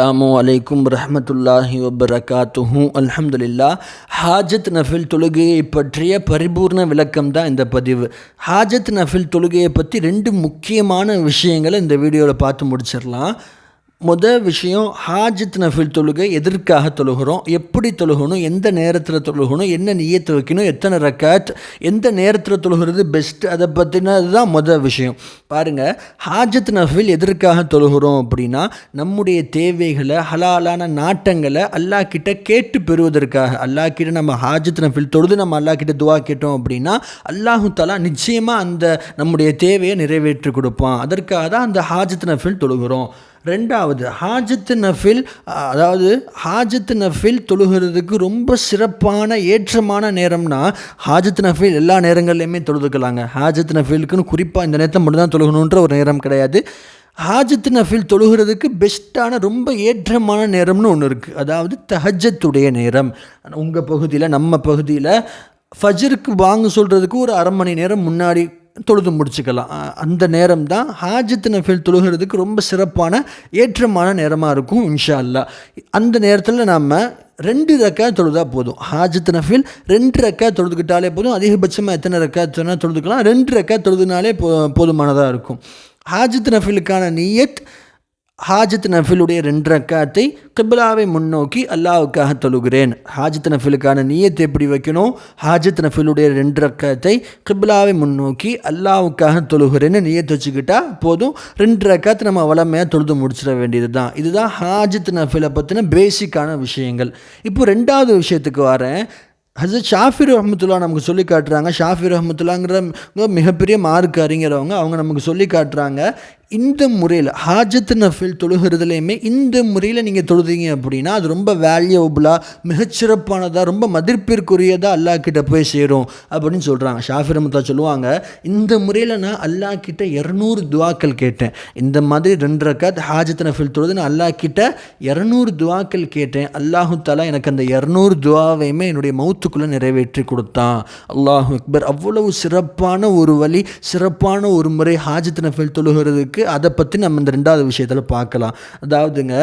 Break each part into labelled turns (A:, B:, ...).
A: அஸ்ஸலாமு அலைக்கும் ரஹமத்துல்லாஹி வபரகாத்துஹு அல்ஹம்துலில்லா ஹாஜத் நஃபில் தொழுகையை பற்றிய பரிபூர்ண விளக்கம் தான் இந்த பதிவு. ஹாஜத் நஃபில் தொழுகையை பற்றி ரெண்டு முக்கியமான விஷயங்களை இந்த வீடியோவில் பார்த்து முடிச்சிடலாம் முதல் விஷயம் ஹாஜத் நஃபில் தொழுகை எதற்காக தொழுகிறோம்? எப்படி தொழுகணும்? எந்த நேரத்தில் தொழுகணும்? என்ன நியத்து வைக்கணும்? எத்தனை ரக்காத்? எந்த நேரத்தில் தொழுகிறது பெஸ்ட் அதை பற்றினது தான் முதல் விஷயம். பாருங்கள் ஹாஜத் நஃபில் எதற்காக தொழுகிறோம் அப்படின்னா நம்முடைய தேவைகளை ஹலாலான நாட்டங்களை அல்லாஹ் கிட்ட கேட்டு பெறுவதற்காக. அல்லாஹ் கிட்ட நம்ம ஹாஜத் நஃபில் தொழுது நம்ம அல்லாஹ் கிட்ட துவா கேட்டோம் அப்படின்னா அல்லாஹு தலா நிச்சயமாக அந்த நம்முடைய தேவையை நிறைவேற்றி கொடுப்பான். அதற்காக தான் அந்த ஹாஜத் நஃபில் தொழுகிறோம். ரெண்டாவது ஹாஜத்து நஃபில் அதாவது ஹாஜத்து நஃபில் தொழுகிறதுக்கு ரொம்ப சிறப்பான ஏற்றமான நேரம்னா ஹாஜத் நஃபில் எல்லா நேரங்கள்லையுமே தொழுதுக்கலாங்க. ஹாஜத் நஃபிலுக்குன்னு குறிப்பாக இந்த நேரத்தை மட்டும்தான் தொழுகணுன்ற ஒரு நேரம் கிடையாது. ஹாஜத் நஃபில் தொழுகிறதுக்கு பெஸ்ட்டான ரொம்ப ஏற்றமான நேரம்னு ஒன்று இருக்குது அதாவது தஹஜத்துடைய நேரம். உங்கள் பகுதியில் நம்ம பகுதியில் ஃபஜருக்கு வாங்க சொல்கிறதுக்கு ஒரு அரை மணி நேரம் முன்னாடி தொழுது முடிச்சுக்கலாம். அந்த நேரம் தான் ஹாஜத் நஃபில் தொழுகிறதுக்கு ரொம்ப சிறப்பான ஏற்றமான நேரமாக இருக்கும் இன்ஷா அல்லா அந்த நேரத்தில் நம்ம ரெண்டு ரக்கா தொழுதா போதும். ஹாஜத் நஃபில் ரெண்டு ரக்கா தொழுதுக்கிட்டாலே போதும். அதிகபட்சமாக எத்தனை ரக்கா சொன்னால் தொழுதுக்கலாம். ரெண்டு ரக்கா தொழுதுனாலே போ போதுமானதாக இருக்கும். ஹாஜத் நஃபிலுக்கான நீயத் ஹாஜத் நஃபிலுடைய ரெண்டு ரக்காத்தை கிபிலாவை முன்னோக்கி அல்லாவுக்காக தொழுகிறேன். ஹாஜத் நஃபிலுக்கான நீயத்தை எப்படி வைக்கணும்? ஹாஜத் நஃபிலுடைய ரெண்டு ரக்காத்தை கிபிலாவை முன்னோக்கி அல்லாவுக்காக தொழுகிறேன்னு நீயத்தை வச்சுக்கிட்டா போதும். ரெண்டு ரக்காத்தை நம்ம வளமையாக தொழுது முடிச்சிட வேண்டியது தான் இதுதான் ஹாஜத் நஃபிலை பற்றின பேசிக்கான விஷயங்கள். இப்போ ரெண்டாவது விஷயத்துக்கு வரேன். ஹசரத் ஷாஃபிர் ரஹமத்துல்லா நமக்கு சொல்லி காட்டுறாங்க. ஷாஃபிர் ரஹமத்துல்லாங்கிற மிகப்பெரிய மார்க் அறிஞரவங்க அவங்க நமக்கு சொல்லி காட்டுறாங்க. இந்த முறையில் ஹாஜத் நஃபில் தொழுகிறதுலையுமே இந்த முறையில் நீங்கள் தொழுதீங்க அப்படின்னா அது ரொம்ப வேல்யூபுளாக மிகச்சிறப்பானதாக ரொம்ப மதிப்பிற்குரியதாக அல்லா கிட்ட போய் சேரும் அப்படின்னு சொல்கிறாங்க ஷாஃபி ரமத்தா சொல்லுவாங்க இந்த முறையில் நான் அல்லா கிட்ட இரநூறு துவாக்கள் கேட்டேன். இந்த மாதிரி ரெண்டு ரக்காத் ஹாஜத் நஃபில் தொழுது நான் அல்லா கிட்ட இரநூறு துவாக்கள் கேட்டேன். அல்லாஹு தாலா எனக்கு அந்த இரநூறு துவாவையுமே என்னுடைய மௌத்துக்குள்ளே நிறைவேற்றி கொடுத்தான். அல்லாஹு அக்பர். அவ்வளவு சிறப்பான ஒரு வழி சிறப்பான ஒரு முறை ஹாஜத் நஃபில் தொழுகிறதுக்கு இருக்குது அதை பற்றி நம்ம இந்த ரெண்டாவது விஷயத்தில் பார்க்கலாம் அதாவதுங்க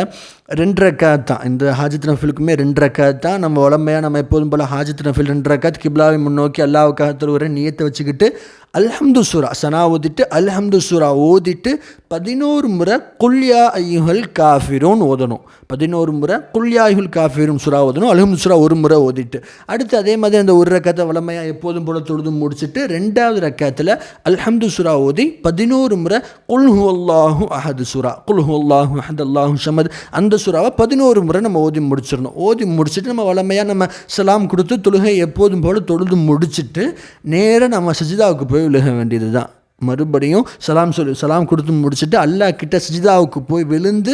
A: ரெண்டு ரக்காத் தான். இந்த ஹாஜத் நஃபிலுக்குமே ரெண்டு ரக்காத் தான். நம்ம உடம்பையாக நம்ம எப்போதும் போல் ஹாஜத் நஃபில் ரெண்டு ரக்காத் கிப்லாவை முன்னோக்கி அல்லாவுக்காக ஒரு நியத்தை வச்சுக்கிட்டு அல்ஹம்து சூரா சனா ஓதிட்டு அல்ஹம்து சூரா ஓதிட்டு பதினோரு முறை குல்யா ஐயுகள் காஃபிரோன்னு ஓதணும். பதினோரு முறை குல்யா ஐயுல் காஃபிரும் சுரா ஓதணும் அல்ஹம்து சுரா ஒரு முறை ஓதிட்டு. அடுத்து அதே மாதிரி அந்த ஒரு ரக்கத்தை வளமையாக எப்போதும் போல தொழுது முடிச்சுட்டு ரெண்டாவது ரக்கத்தில் அல்ஹம்து சுரா ஓதி பதினோரு முறை குல்ஹு அல்லாஹு அஹது சுரா குல்ஹு அல்லாஹு அஹத் அல்லாஹு ஷமத். அந்த சுறாவை பதினோரு முறை நம்ம ஓதி முடிச்சிடணும். ஓதி முடிச்சுட்டு நம்ம வளமையாக நம்ம சலாம் கொடுத்து தொழுகை எப்போதும் போல் தொழுது முடிச்சுட்டு நேராக நம்ம சஜிதாவுக்கு போய் விழுக வேண்டியது தான் மறுபடியும் சலாம் சொல்லி சலாம் கொடுத்து முடிச்சுட்டு அல்லா கிட்ட சிஜிதாவுக்கு போய் விழுந்து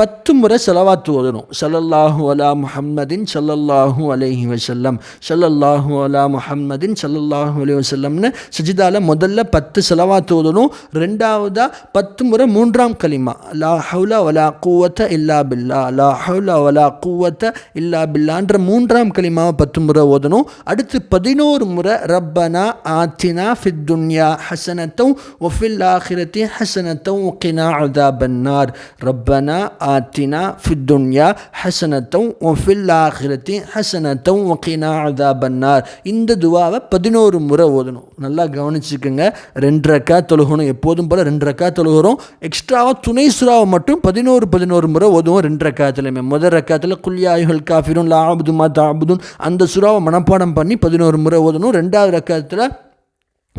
A: பத்து முறை செலவாத்து ஓதணும். சல்லல்லாஹு அலா முஹம்மதின் சல்லல்லாஹூ அலைஹி வசல்லம் சல்லல்லாஹூ அலா முஹம்மதின் சல்லல்லாஹூ அலி வசல்லம்னு சஜிதாவில் முதல்ல பத்து செலவாத்து ஓதணும். ரெண்டாவதாக பத்து முறை மூன்றாம் கலிமா லா ஹவுலா வலா கூவத்த இல்லா பில்லா. லா ஹவுலா வலா கூவத்த இல்லா பில்லான்ற மூன்றாம் கலிமாவை பத்து முறை ஓதணும். அடுத்து பதினோரு முறை ரப்பனா ஆத்தினா ஃபித் துன்யா ஹசனத்தும் ஒஃபில் ஆஹிரத்தி ஹசனத்தும் ஒக்கினா அதாபன்னார் ரப்பனா ஆத்தினா ஃபித்துன்யா ஹசனத்தும் ஒஃபில் ஆஹிரத்தி ஹசனத்தும் ஒக்கினா அதாபன்னார் இந்த துவாவை பதினோரு முறை ஓதணும். நல்லா கவனிச்சுக்கோங்க. ரெண்டு ரக்கா தொழுகணும். எப்போதும் போல் ரெண்டு ரக்கா தொழுகிறோம். எக்ஸ்ட்ராவாக துணை சுறாவை மட்டும் பதினோரு பதினோரு முறை ஓதுவோம் ரெண்டு ரக்காத்துலையுமே. முதல் ரக்காத்தில் குல்யாயுகள் காஃபிரும் லாபுதுமா தாபுதுன் அந்த சுறாவை மனப்பாடம் பண்ணி பதினோரு முறை ஓதணும். ரெண்டாவது ரக்காத்தில்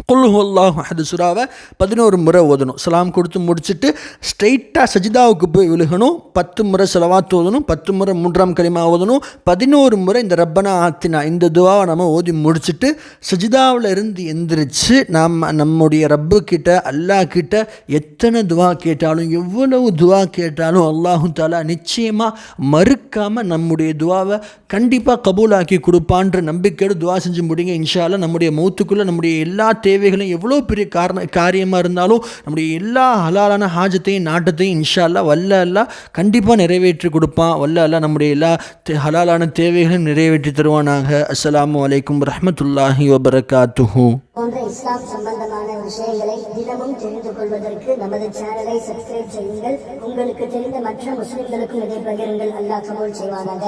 A: குல்ஹுல்லாஹ் அது அஹது சுறாவை பதினோரு முறை ஓதணும் சலாம் கொடுத்து முடிச்சுட்டு ஸ்ட்ரெயிட்டாக சஜிதாவுக்கு போய் விழுகணும் பத்து முறை செலவாத்து ஓதணும் பத்து முறை மூன்றாம் களிமா ஓதணும் பதினோரு முறை இந்த ரப்பனா ஆத்தினா இந்த துவாவை நம்ம ஓதி முடிச்சுட்டு சஜிதாவில் இருந்து எந்திரிச்சு நாம் நம்முடைய ரப்பு கிட்ட அல்லாஹ் கிட்ட எத்தனை துவா கேட்டாலும் எவ்வளவு துவா கேட்டாலும் அல்லாஹு தாலா நிச்சயமாக மறுக்காமல் நம்முடைய துவாவை கண்டிப்பாக கபூலாக்கி கொடுப்பான்ற நம்பிக்கையோடு துவா செஞ்சு முடிங்க இன்ஷால்லா நம்முடைய மௌத்துக்குள்ளே நம்முடைய எல்லா தேவைகளும் எவ்வளோ பெரிய காரண காரியமாக இருந்தாலும் நம்முடைய எல்லா ஹலாலான ஹாஜத்தையும் நாட்டத்தையும் இன்ஷா அல்லா வல்ல அல்லா கண்டிப்பாக நிறைவேற்றி கொடுப்பான். வல்ல அல்லா நம்முடைய எல்லா ஹலாலான தேவைகளையும் நிறைவேற்றி தருவானாக. அஸ்லாம் அலைக்கும் ரஹமத்துல்லாஹி வபரகாத்துஹூ.
B: போன்ற இஸ்லாம் சம்பந்தமான விஷயங்களை தினமும் தெரிந்து கொள்வதற்கு நமது சேனலை சப்ஸ்கிரைப் செய்யுங்கள். உங்களுக்கு தெரிந்த மற்ற முஸ்லிம்களுக்கும் இதை பகிருங்கள். அல்லாஹ் கபூல் செய்வானாக.